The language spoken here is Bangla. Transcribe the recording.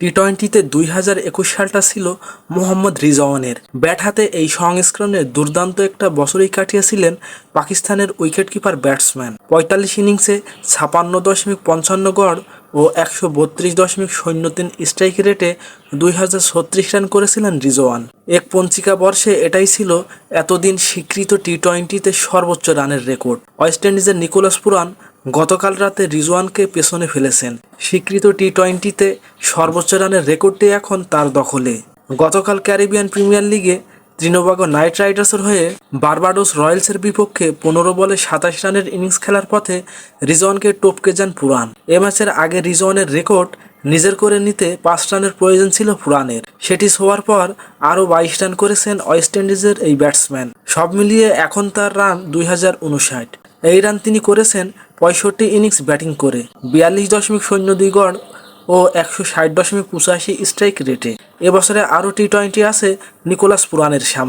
টি টোয়েন্টিতে দুই হাজার একুশ সালটা ছিল মোহাম্মদ রিজওয়ানের। ব্যাট হাতে এই সংস্করণে দুর্দান্ত একটা বছরই কাটিয়েছিলেন পাকিস্তানের উইকেটকিপার ব্যাটসম্যান। পঁয়তাল্লিশ ইনিংসে ছাপান্ন দশমিক পঞ্চান্ন গড় ও একশো বত্রিশ দশমিক শূন্য তিন স্ট্রাইক রেটে দুই হাজার ছত্রিশ রান করেছিলেন রিজওয়ান। এক পঞ্চিকা বর্ষে এটাই ছিল এতদিন স্বীকৃত টি টোয়েন্টিতে সর্বোচ্চ রানের রেকর্ড। ওয়েস্ট ইন্ডিজের নিকোলাস পুরান গতকাল রাতে রিজওয়ানকে পেছনে ফেলেছেন। স্বীকৃত টি টোয়েন্টিতে সর্বোচ্চ রানের রেকর্ডটি এখন তার দখলে। গতকাল ক্যারিবিয়ান প্রিমিয়ার লিগে তৃণবাগ নাইট রাইডার্সের হয়ে বারবাডোস রয়্যালসের বিপক্ষে পনেরো বলে সাতাশ রানের ইনিংস খেলার পথে রিজওয়ানকে টপকে যান পুরান। এ ম্যাচের আগে রিজওয়ানের রেকর্ড নিজের করে নিতে পাঁচ রানের প্রয়োজন ছিল পুরানের। সেটি ছোঁয়ার পর আরও বাইশ রান করেছেন ওয়েস্ট ইন্ডিজের এই ব্যাটসম্যান। সব মিলিয়ে এখন তার রান দুই হাজার উনষাট। এই রান তিনি করেছেন পঁয়ষট্টি ইনিংস ব্যাটিং করে, বিয়াল্লিশ দশমিক শূন্য দুই গড় ও একশো ষাট দশমিক পঁচাশি স্ট্রাইক রেটে এবছরে আরও টি টোয়েন্টি আছে নিকোলাস পুরাণের সামনে।